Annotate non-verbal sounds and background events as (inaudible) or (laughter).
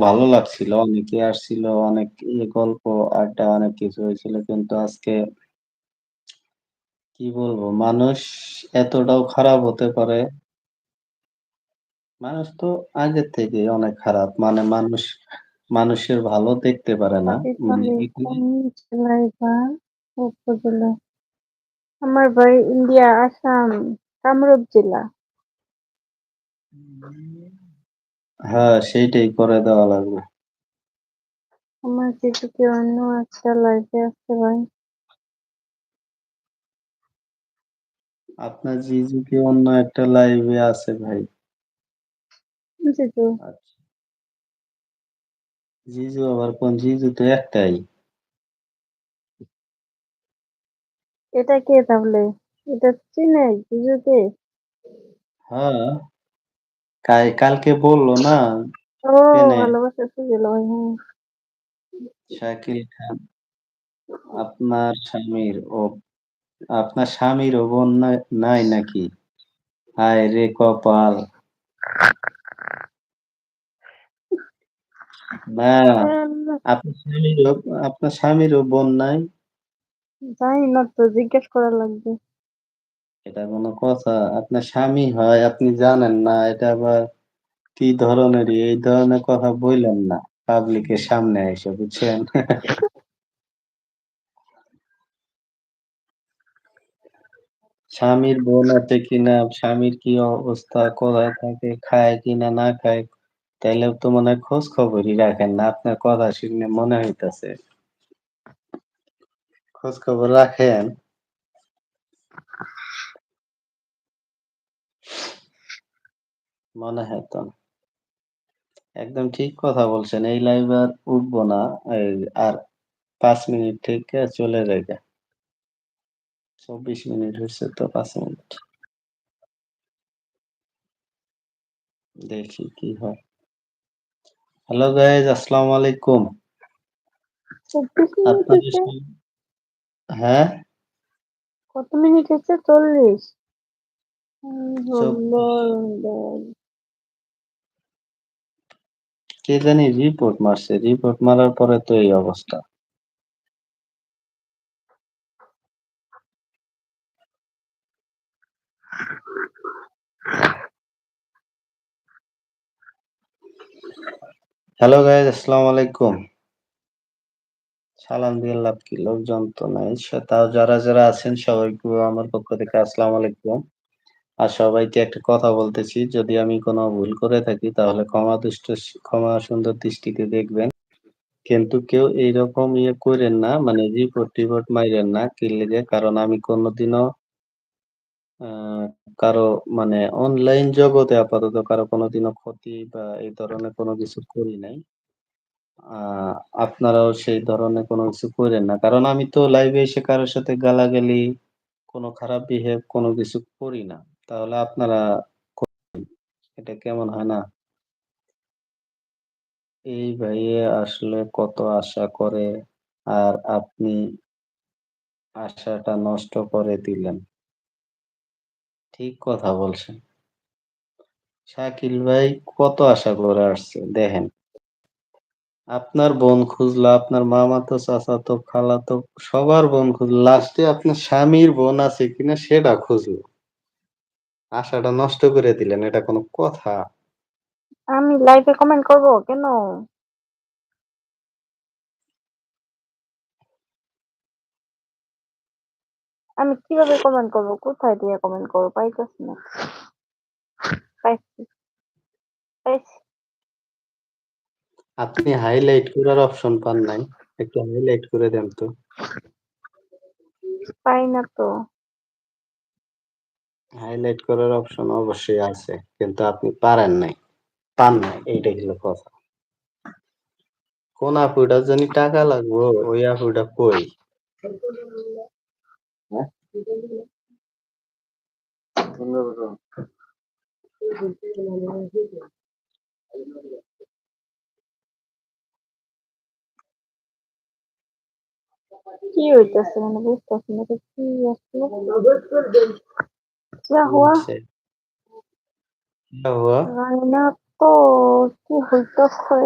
ভালো লাগছিল। অনেকে আসছিল, অনেক ইয়ে গল্প, আড্ডা অনেক কিছু হয়েছিল। কিন্তু আজকে কি বলব? মানুষ এতটাও খারাপ হতে পারে মানুষ তো আগের থেকে অনেক খারাপ। মানে মানুষ মানুষের ভালো দেখতে পারে না। মানে? আমার বাড়ি ইন্ডিয়া, আসাম, কামরূপ জেলা। হ্যাঁ, সেইটাই করে দেওয়া লাগবে। আমার যেদিকে অন্য একটা লাইফে আছে ভাই। আপনার জিজু কি অন্য একটা লাইভে আছে ভাই? জিজু। আচ্ছা। জিজু আবার কোন? জিজু তো একটাই। এটা কে তাহলে? এটা চিনে জিজুকে? হ্যাঁ। কাই কালকে বলল না ও। ভালোবাসা ভাই হ্যাঁ। শাকিল খান। আপনার স্বামীর ও আপনার স্বামীরও বোন নাই নাই নাকি? হায়রে কপাল! না, আপনার স্বামীরও আপনার স্বামীরও বোন নাই? জানি না তো জিজ্ঞেস করা লাগবে। এটা কোন কথা? আপনার স্বামী হয়, আপনি জানেন না। এটা আবার কি ধরনের এই ধরনের কথা বললেন না পাবলিকের সামনে এসে বুঝছেন? (laughs) স্বামীর বোন আছে কিনা, স্বামীর কি অবস্থা, কোথায় থাকে, খায় কিনা না খায়, তাইলেও তো মনে খোঁজ খবরই রাখেন না। আপনার কথা শুনে মনে হইতাছে। খোঁজ খবর রাখেন? মনে হয় তো। একদম ঠিক কথা বলছেন। এই লাইভে আর উঠবো না। আর ৫ মিনিট থেকে চলে যাইগা। ২৪ মিনিট হইছে তো ৫ মিনিট। দেখি কি হয়। হ্যালো গাইজ আসসালামু আলাইকুম। আপনাদের হ্যাঁ? কত মিনিট হইছে? ৪০? কে জানি রিপোর্ট মারছে। রিপোর্ট মারার পরে তো এই অবস্থা। হ্যালো গাইস, আসসালামু আলাইকুম। সালাম দিয়ে লাভ কি? লোকজন তো নাই। তাও যারা, যারা আছেন সবাইকে আমার পক্ষ থেকে আসসালামু আলাইকুম। আর সবাইকে একটা কথা বলতেছি, যদি আমি কোনো ভুল করে থাকি তাহলে ক্ষমা দুষ্ট ক্ষমা সুন্দর দৃষ্টিতে দেখবেন। কিন্তু কেউ এইরকম ইয়ে করেন না, মানে রিপোর্ট-টিপোর্ট মাইরেন না। কি লিগে? কারণ আমি কোনদিনও কারও মানে অনলাইন জগতে আপাতত কারও কোনোদিনও ক্ষতি বা এই ধরনের কোনো কিছু করি নাই। আপনারাও সেই ধরনের কোনো কিছু কইরেন না। কারণ আমি তো লাইভে এসে কারোর সাথে গালাগালি, কোনো খারাপ বিহেভ কোনো কিছু করি না। তাহলে আপনারা এটা কেমন হয় না? এই ভাইয়ে আসলে কত আশা করে, আর আপনি আশাটা নষ্ট করে দিলেন। ঠিক কথা বলছেন। শাকিল ভাই কত আশা করে আসছে দেখেন। আপনার বোন খুঁজলো, আপনার মামাতো, চাচাতো, খালাতো সবার বোন খুঁজলো। লাস্টে আপনার স্বামীর বোন আছে কিনা সেটা খুঁজলো। আশাটা নষ্ট করে দিলেন। এটা কোনো কথা? আমি লাইভে কমেন্ট করব? কেন? আমি কীভাবে কমেন্ট করব? কোথায় দিয়ে কমেন্ট করব? পাইতেছি না। পাইছি। পাইছি। আপনি হাইলাইট করার অপশন পান নাই? একটু হাইলাইট করে দেন তো। পাই না তো। হাইলাইট করার অপশন অবশ্যই আছে। কিন্তু আপনি পারেন নাই। পান নাই। এইটাই হলো কথা। কোন আপুটার জানি টাকা লাগবো, ওই আপুটা কই? হ্যাঁ? কি হইতাছে মানে বুঝতেছি না। কি আসলে? ইয়াহুয়া ইয়াহুয়া রান্না তো কি হইতেছে